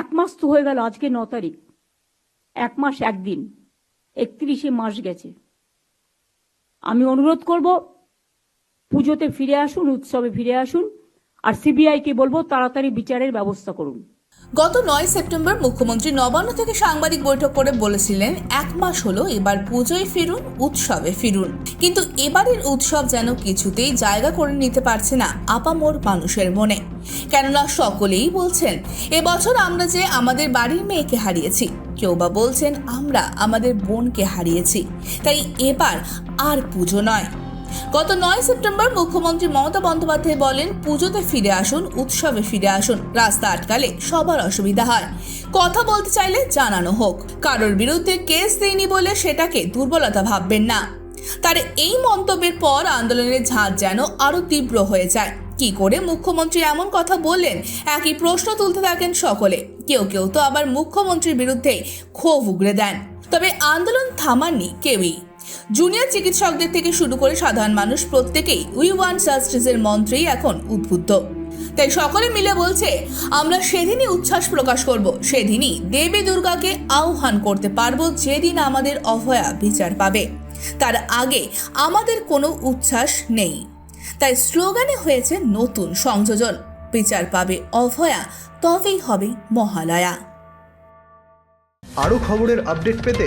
এক মাস তো হয়ে গেল, আজকে ন তারিখ। এক মাস একদিন, একত্রিশে মাস গেছে। আমি অনুরোধ করব, পুজোতে ফিরে আসুন, উৎসবে ফিরে আসুন, আর সিবিআইকে বলব, তাড়াতাড়ি বিচারের ব্যবস্থা করুন। গত নয় সেপ্টেম্বর মুখ্যমন্ত্রী নবান্ন থেকে সাংবাদিক বৈঠক করে বলেছিলেন, এক মাস হলো এবার পুজোয় ফিরুন, উৎসবে ফিরুন। কিন্তু এবারের উৎসব যেন কিছুতেই জায়গা করে নিতে পারছে না আপামোর মানুষের মনে। কেননা সকলেই বলছেন, এবছর আমরা যে আমাদের বাড়ির মেয়েকে হারিয়েছি, কেউ বা বলছেন আমরা আমাদের বোনকে হারিয়েছি। তাই এবার আর পুজো নয়। গত নয় সেপ্টেম্বর মুখ্যমন্ত্রী মমতা বন্দ্যোপাধ্যায় বলেন, পুজোতে ফিরে আসুন, উৎসবে ফিরে আসুন, রাস্তা আটকালে সবার অসুবিধা হয়। কথা বলতে চাইলে জানানো হোক, কারোর বিরুদ্ধে কেস দেয়নি বলে সেটাকে দুর্বলতা ভাববেন না। তার এই মন্তব্যের পর আন্দোলনের ঝাঁজ যেন আরও তীব্র হয়ে যায়। কি করে মুখ্যমন্ত্রী এমন কথা বললেন, একই প্রশ্ন তুলতে থাকেন সকলে। কেউ কেউ তো আবার মুখ্যমন্ত্রীর বিরুদ্ধে ক্ষোভ উগড়ে দেন। তবে আন্দোলন থামাননি কেউই। জুনিয়র চিকিৎসকদের থেকে শুরু করে সাধারণ মানুষ প্রত্যেকেই উই ওয়ান জাস্টিসের মন্ত্রেই এখন উদ্বুদ্ধ। তাই সকলে মিলে বলছে, আমরা সেদিনই উচ্ছ্বাস প্রকাশ করব, সেদিনই দেবী দুর্গাকে আহ্বান করতে পারব যেদিন আমাদের অভয়া বিচার পাবে। তার আগে আমাদের কোনো উচ্ছ্বাস নেই। তাই স্লোগানে হয়েছে নতুন সংযোজন, বিচার পাবে অভয়া, তবেই হবে মহালয়া। আরও খবরের আপডেট পেতে